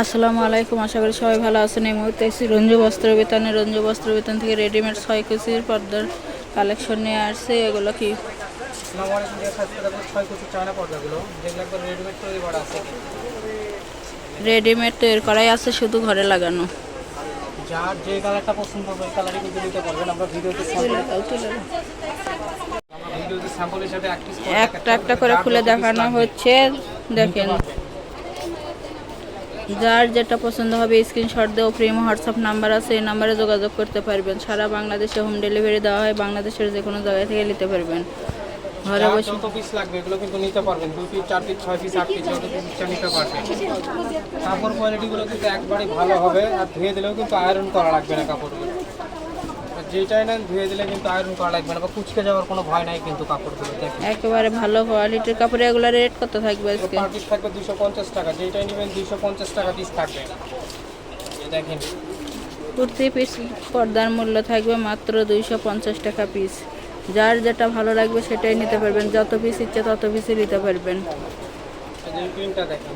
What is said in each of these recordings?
আসসালামু আলাইকুম আশা করি সবাই ভালো আছেন। এই মুহূর্তে এসেছি রঞ্জু বস্ত্র বেতনে। রঞ্জু বস্ত্র বেতন থেকে রেডিমেড ছয় কুচির পর্দার কালেকশন নিয়ে আসছে। এগুলো কি? রেডিমেড তৈরি করাই আছে শুধু ঘরে লাগানো। যার যে কালারটা পছন্দ হবে ওই কালারই কিন্তু নিতে পারবেন। আমরা ভিডিওতে স্যাম্পল আমরা ভিডিওতে স্যাম্পল হিসেবে এক পিস একটা একটা করে খুলে দেখানো হচ্ছে। দেখেন। যার যেটা পছন্দ হবে স্ক্রিনশট দেওয়া প্রেম হোয়াটসঅ্যাপ নাম্বার আছে এই নাম্বারে যোগাযোগ করতে পারবেন। সারা বাংলাদেশে হোম ডেলিভারি দেওয়া হয় বাংলাদেশের যে কোনো জায়গা থেকে নিতে পারবেন। ঘরে বসে যত পিস লাগবে এগুলো কিন্তু নিতে পারবেন। দুই পিস চার পিস ছয় পিস আট পিস যত পিস ইচ্ছা নিতে পারবেন। কাপড় কোয়ালিটিগুলো কিন্তু একবারে ভালো হবে আর ধুয়ে দিলেও কিন্তু আয়রন করা লাগবে না কাপড়গুলো। যেটাই নেন ধুয়ে দিলে কিন্তু আয়রন করা লাগবে না বা কুচকে যাওয়ার কোনো ভয় নাই কিন্তু কাপড়গুলো একেবারে ভালো কোয়ালিটির কাপড় এগুলো রেট কত থাকবে আজকে? পার পিস থাকবে দুশো পঞ্চাশ টাকা যেটাই নেবেন দুশো পঞ্চাশ টাকা পিস থাকবে। দেখেন। কুর্তি পিস পর্দার মূল্য থাকবে মাত্র দুইশো পঞ্চাশ টাকা পিস যার যেটা ভালো লাগবে সেটাই নিতে পারবেন। যত পিস ইচ্ছে তত পিসই নিতে পারবেন। এই প্রিন্টটা দেখেন।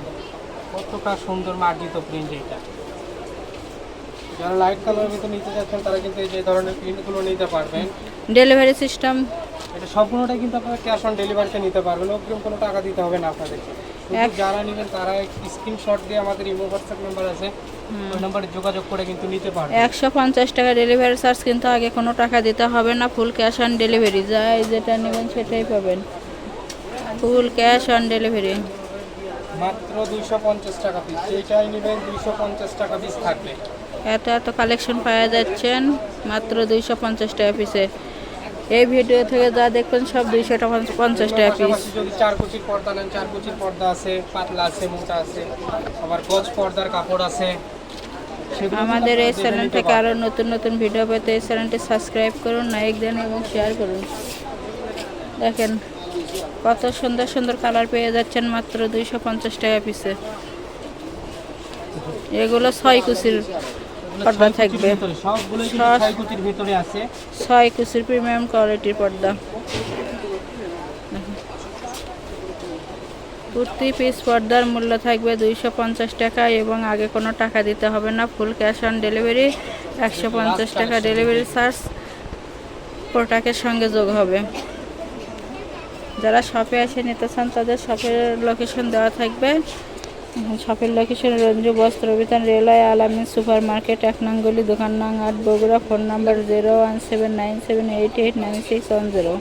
কতটা সুন্দর মার্জিত প্রিন্ট এটা। যারা লাইট কালারের ভিতরে নিতে চাচ্ছেন তারা কিন্তু এই যে ধরনের প্রিন্টগুলো নিতে পারবেন। ডেলিভারি সিস্টেম এটা সম্পূর্ণটাই কিন্তু আপনারা ক্যাশ অন ডেলিভারিতে নিতে পারবেন। অগ্রিম কোনো টাকা দিতে হবে না আপনাদেরকে। যারা নেবেন তারা স্ক্রিনশট দিয়ে আমাদের ইমো হোয়াটসঅ্যাপ নাম্বার আছে। ওই নাম্বারে যোগাযোগ করে কিন্তু নিতে পারবেন। একশো পঞ্চাশ টাকা ডেলিভারি চার্জ কিন্তু আগে কোনো টাকা দিতে হবে না। ফুল ক্যাশ অন ডেলিভারি যাই যেটা নেবেন সেটাই পাবেন। ফুল ক্যাশ অন ডেলিভারি মাত্র দুইশো পঞ্চাশ টাকা পিস যেটাই নেবেন দুইশো পঞ্চাশ টাকা পিস থাকবে। এত এত কালেকশন পাওয়া যাচ্ছেন মাত্র দুইশো পঞ্চাশ টাকা পিসে এই ভিডিও থেকে যা দেখবেন সব দুইশো পঞ্চাশ টাকা পিস যদি চার কুচির পর্দা নেন চার কুচির পর্দা আছে পাতলা আছে মোটা আছে আবার গজ পর্দার কাপড় আছে আমাদের এই চ্যানেল থেকে আরও নতুন নতুন ভিডিও পেতে এই চ্যানেলটি সাবস্ক্রাইব করুন লাইক দেন এবং শেয়ার করুন। দেখেন কত সুন্দর সুন্দর কালার পেয়ে যাচ্ছেন মাত্র দুইশো পঞ্চাশ টাকা পিসে এগুলো ছয় কুচির। পর্দা থাকবে। ছয় কুচির প্রিমিয়াম কোয়ালিটির পর্দা। কুর্তি পিস পর্দার মূল্য থাকবে দুইশো পঞ্চাশ টাকা এবং আগে কোনো টাকা দিতে হবে না। ফুল ক্যাশ অন ডেলিভারি একশো পঞ্চাশ টাকা ডেলিভারি চার্জ প্রোডাক্টের সঙ্গে যোগ হবে। যারা শপে এসে নিতে চান তাদের শপের লোকেশন দেওয়া থাকবে। শপের location Ranju Bastra Bitan railway, Alamin super market এক নঙ্গলি দোকান নং আট, Bogura, phone number zero one seven nine seven eight eight nine six one zero